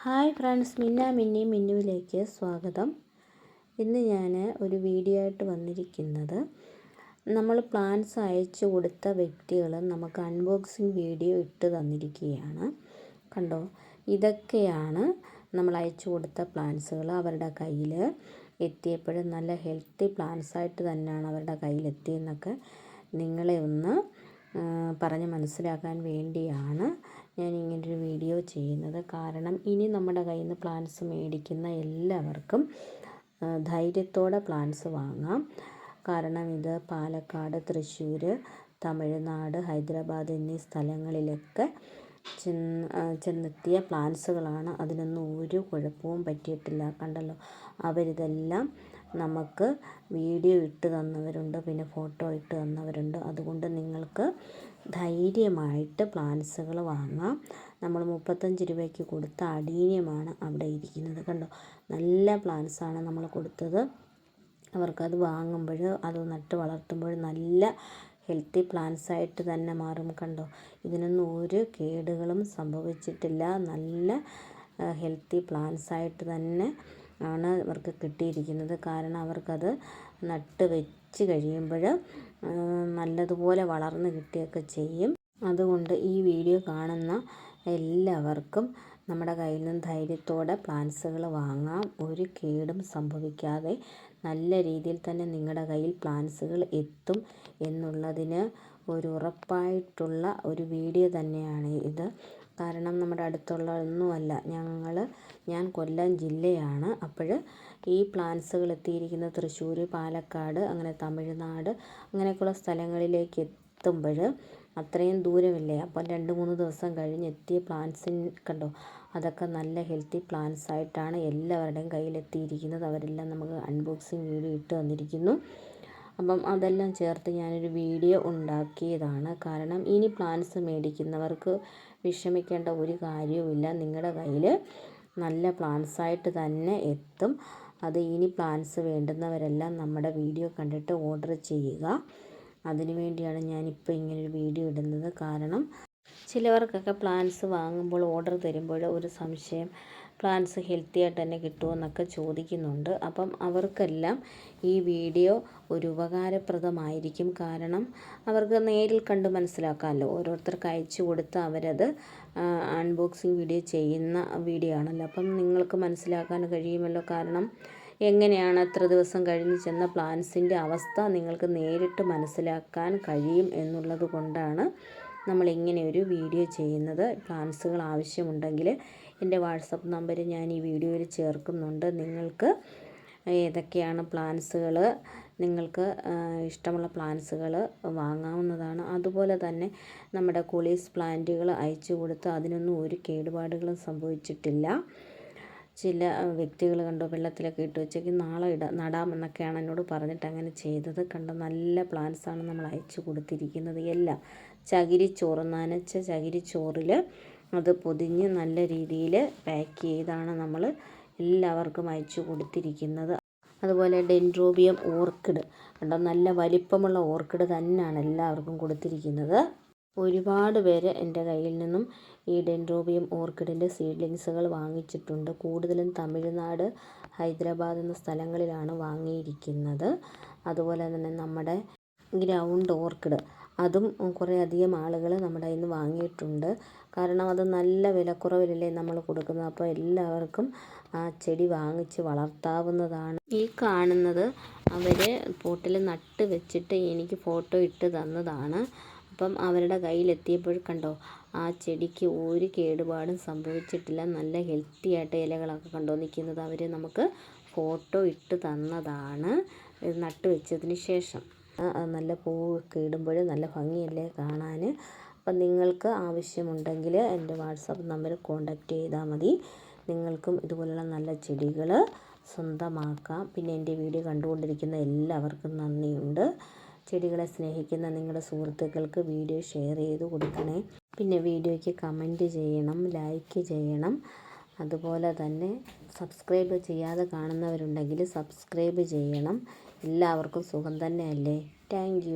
Hi friends മിന്ന മിന്നി മിന്നുവിലേക്ക് സ്വാഗതം. ഇന്ന് ഞാൻ ഒരു വീഡിയോ ആയിട്ട് വന്നിരിക്കുന്നത് നമ്മൾ പ്ലാൻസ് അയച്ചു കൊടുത്ത വ്യക്തികൾ നമുക്ക് അൺബോക്സിങ് വീഡിയോ ഇട്ട് തന്നിരിക്കുകയാണ്. കണ്ടോ? ഇതൊക്കെയാണ് നമ്മൾ അയച്ചു കൊടുത്ത പ്ലാൻസുകൾ അവരുടെ കയ്യിൽ എത്തിയപ്പോഴും നല്ല ഹെൽത്തി പ്ലാൻസ് ആയിട്ട് തന്നെയാണ് അവരുടെ കയ്യിലെത്തിയെന്നൊക്കെ നിങ്ങളെ ഒന്ന് പറഞ്ഞ് മനസ്സിലാക്കാൻ വേണ്ടിയാണ് ഞാൻ ഇങ്ങനൊരു വീഡിയോ ചെയ്യുന്നത്. കാരണം ഇനി നമ്മുടെ കയ്യിൽ നിന്ന് പ്ലാൻസ് മേടിക്കുന്ന എല്ലാവർക്കും ധൈര്യത്തോടെ പ്ലാൻസ് വാങ്ങാം. കാരണം ഇത് പാലക്കാട് തൃശ്ശൂർ തമിഴ്നാട് ഹൈദരാബാദ് എന്നീ സ്ഥലങ്ങളിലൊക്കെ ചെന്ന് ചെന്നെത്തിയ പ്ലാൻസുകളാണ് അതിനൊന്നും ഒരു കുഴപ്പവും പറ്റിയിട്ടില്ല. കണ്ടല്ലോ? അവരിതെല്ലാം നമുക്ക് വീഡിയോ ഇട്ട് തന്നവരുണ്ട് പിന്നെ ഫോട്ടോ ഇട്ട് തന്നവരുണ്ട്. അതുകൊണ്ട് നിങ്ങൾക്ക് ധൈര്യമായിട്ട് പ്ലാൻസുകൾ വാങ്ങാം. നമ്മൾ മുപ്പത്തഞ്ച് രൂപയ്ക്ക് കൊടുത്ത അടീനിയമാണ് അവിടെ ഇരിക്കുന്നത് കണ്ടോ? നല്ല പ്ലാൻസാണ് നമ്മൾ കൊടുത്തത്. അവർക്കത് വാങ്ങുമ്പോൾ അത് നട്ട് വളർത്തുമ്പോൾ നല്ല ഹെൽത്തി പ്ലാന്റ്സ് ആയിട്ട് തന്നെ മാറും കണ്ടോ? ഇതിനൊന്നും ഒരു കേടുകളും സംഭവിച്ചിട്ടില്ല. നല്ല ഹെൽത്തി പ്ലാന്റ്സ് ആയിട്ട് തന്നെ ആണ് അവർക്ക് കിട്ടിയിരിക്കുന്നത്. കാരണം അവർക്കത് നട്ട് വെച്ച് കഴിയുമ്പോൾ നല്ലതുപോലെ വളർന്ന് കിട്ടുകയൊക്കെ ചെയ്യും. അതുകൊണ്ട് ഈ വീഡിയോ കാണുന്ന എല്ലാവർക്കും നമ്മുടെ കയ്യിൽ നിന്ന് ധൈര്യത്തോടെ പ്ലാന്റ്സുകൾ വാങ്ങാം. ഒരു കേടും സംഭവിക്കാതെ നല്ല രീതിയിൽ തന്നെ നിങ്ങളുടെ കയ്യിൽ പ്ലാന്റ്സുകൾ എത്തും എന്നുള്ളതിന് ഒരു ഉറപ്പായിട്ടുള്ള ഒരു വീഡിയോ തന്നെയാണ് ഇത്. കാരണം നമ്മുടെ അടുത്തുള്ള ഒന്നുമല്ല ഞങ്ങൾ ഞാൻ കൊല്ലം ജില്ലയാണ്. അപ്പോൾ ഈ പ്ലാൻസുകൾ എത്തിയിരിക്കുന്നത് തൃശ്ശൂർ പാലക്കാട് അങ്ങനെ തമിഴ്നാട് അങ്ങനെയൊക്കെയുള്ള സ്ഥലങ്ങളിലേക്ക് എത്തുമ്പോൾ അത്രയും ദൂരമില്ലേ? അപ്പം രണ്ട് മൂന്ന് ദിവസം കഴിഞ്ഞ് എത്തിയ പ്ലാന്റ്സിന് കണ്ടോ? അതൊക്കെ നല്ല ഹെൽത്തി പ്ലാൻസ് ആയിട്ടാണ് എല്ലാവരുടെയും കയ്യിലെത്തിയിരിക്കുന്നത്. അവരെല്ലാം നമുക്ക് അൺബോക്സിങ് വീഡിയോ ഇട്ട് തന്നിരിക്കുന്നു. അപ്പം അതെല്ലാം ചേർത്ത് ഞാനൊരു വീഡിയോ ഉണ്ടാക്കിയതാണ്. കാരണം ഇനി പ്ലാന്റ്സ് മേടിക്കുന്നവർക്ക് വിഷമിക്കേണ്ട ഒരു കാര്യവുമില്ല. നിങ്ങളുടെ കയ്യിൽ നല്ല പ്ലാന്റ്സായിട്ട് തന്നെ എത്തും. അത് ഇനി പ്ലാന്റ്സ് വേണ്ടുന്നവരെല്ലാം നമ്മുടെ വീഡിയോ കണ്ടിട്ട് ഓർഡർ ചെയ്യുക. അതിനു വേണ്ടിയാണ് ഞാനിപ്പോൾ ഇങ്ങനൊരു വീഡിയോ ഇടുന്നത്. കാരണം ചിലവർക്കൊക്കെ പ്ലാന്റ്സ് വാങ്ങുമ്പോൾ ഓർഡർ തരുമ്പോൾ ഒരു സംശയം പ്ലാന്റ്സ് ഹെൽത്തി ആയിട്ട് തന്നെ കിട്ടുമോ എന്നൊക്കെ ചോദിക്കുന്നുണ്ട്. അപ്പം അവർക്കെല്ലാം ഈ വീഡിയോ ഒരു ഉപകാരപ്രദമായിരിക്കും. കാരണം അവർക്ക് നേരിൽ കണ്ട് മനസ്സിലാക്കാമല്ലോ. ഓരോരുത്തർക്ക് അയച്ചു കൊടുത്ത് അവരത് അൺബോക്സിങ് വീഡിയോ ചെയ്യുന്ന വീഡിയോ ആണല്ലോ. അപ്പം നിങ്ങൾക്ക് മനസ്സിലാക്കാൻ കഴിയുമല്ലോ. കാരണം എങ്ങനെയാണ് എത്ര ദിവസം കഴിഞ്ഞ് ചെന്ന പ്ലാന്റ്സിന്റെ അവസ്ഥ നിങ്ങൾക്ക് നേരിട്ട് മനസ്സിലാക്കാൻ കഴിയും എന്നുള്ളത് കൊണ്ടാണ് നമ്മൾ ഇങ്ങനെ ഒരു വീഡിയോ ചെയ്യുന്നത് പ്ലാൻസുകൾ ആവശ്യമുണ്ടെങ്കിൽ എന്റെ വാട്സപ്പ് നമ്പർ ഞാൻ ഈ വീഡിയോയിൽ ചേർക്കുന്നുണ്ട്. നിങ്ങൾക്ക് ഏതൊക്കെയാണ് പ്ലാൻസുകൾ നിങ്ങൾക്ക് ഇഷ്ടമുള്ള പ്ലാൻസുകൾ വാങ്ങാവുന്നതാണ്. അതുപോലെ തന്നെ നമ്മുടെ കുളീസ് പ്ലാന്റുകൾ അയച്ചു കൊടുത്ത് അതിനൊന്നും ഒരു കേടുപാടുകളും സംഭവിച്ചിട്ടില്ല. ചില വ്യക്തികൾ കണ്ടോ വെള്ളത്തിലൊക്കെ ഇട്ട് വെച്ചേക്ക് നാളെ ഇടാം നടാമെന്നൊക്കെയാണ് എന്നോട് പറഞ്ഞിട്ട് അങ്ങനെ ചെയ്തത്. കണ്ടോ നല്ല പ്ലാന്റ്സാണ് നമ്മൾ അയച്ചു കൊടുത്തിരിക്കുന്നത് എല്ലാം. ചകിരിച്ചോറ് നനച്ച ചകിരിച്ചോറിൽ അത് പൊതിഞ്ഞ് നല്ല രീതിയിൽ പാക്ക് ചെയ്താണ് നമ്മൾ എല്ലാവർക്കും അയച്ചു കൊടുത്തിരിക്കുന്നത്. അതുപോലെ ഡെൻഡ്രോബിയം ഓർക്കിഡ് കണ്ടോ നല്ല വലിപ്പമുള്ള ഓർക്കിഡ് തന്നെയാണ് എല്ലാവർക്കും കൊടുത്തിരിക്കുന്നത്. ഒരുപാട് പേര് എന്റെ കയ്യിൽ നിന്നും ഈ ഡെൻഡ്രോബിയം ഓർക്കിഡിന്റെ സീഡ്ലിങ്സുകൾ വാങ്ങിച്ചിട്ടുണ്ട്. കൂടുതലും തമിഴ്നാട് ഹൈദരാബാദ് എന്ന സ്ഥലങ്ങളിലാണ് വാങ്ങിയിരിക്കുന്നത്. അതുപോലെ തന്നെ നമ്മുടെ ഗ്രൗണ്ട് ഓർക്കിഡ് അതും കുറേ അധികം ആളുകൾ നമ്മുടെ കയ്യിൽ നിന്ന് വാങ്ങിയിട്ടുണ്ട്. കാരണം അത് നല്ല വിലക്കുറവിലല്ലേ നമ്മൾ കൊടുക്കുന്നത്. അപ്പോൾ എല്ലാവർക്കും ആ ചെടി വാങ്ങിച്ച് വളർത്താവുന്നതാണ്. ഈ കാണുന്നത് അവർ പോട്ടിൽ നട്ട് വെച്ചിട്ട് എനിക്ക് ഫോട്ടോ ഇട്ട് തന്നതാണ്. അപ്പം അവരുടെ കയ്യിലെത്തിയപ്പോൾ കണ്ടോ ആ ചെടിക്ക് ഒരു കേടുപാടും സംഭവിച്ചിട്ടില്ല. നല്ല ഹെൽത്തി ആയിട്ട് ഇലകളൊക്കെ കണ്ടോ നിൽക്കുന്നത് അവർ നമുക്ക് ഫോട്ടോ ഇട്ട് തന്നതാണ്. നട്ട് വെച്ചതിന് ശേഷം. നല്ല പൂവൊക്കെ ഇടുമ്പോൾ നല്ല ഭംഗിയല്ലേ കാണാൻ അപ്പം നിങ്ങൾക്ക് ആവശ്യമുണ്ടെങ്കിൽ എന്റെ വാട്സപ്പ് നമ്പറിൽ കോൺടാക്റ്റ് ചെയ്താൽ മതി. നിങ്ങൾക്കും ഇതുപോലുള്ള നല്ല ചെടികൾ സ്വന്തമാക്കാം. പിന്നെ എന്റെ വീഡിയോ കണ്ടുകൊണ്ടിരിക്കുന്ന എല്ലാവർക്കും നന്ദിയുണ്ട്. ചെടികളെ സ്നേഹിക്കുന്ന നിങ്ങളുടെ സുഹൃത്തുക്കൾക്ക് വീഡിയോ ഷെയർ ചെയ്ത് കൊടുക്കണേ. പിന്നെ വീഡിയോയ്ക്ക് കമന്റ് ചെയ്യണം ലൈക്ക് ചെയ്യണം. അതുപോലെ തന്നെ സബ്സ്ക്രൈബ് ചെയ്യാതെ കാണുന്നവരുണ്ടെങ്കിൽ സബ്സ്ക്രൈബ് ചെയ്യണം. എല്ലാവർക്കും സുഖം തന്നെയല്ലേ? താങ്ക്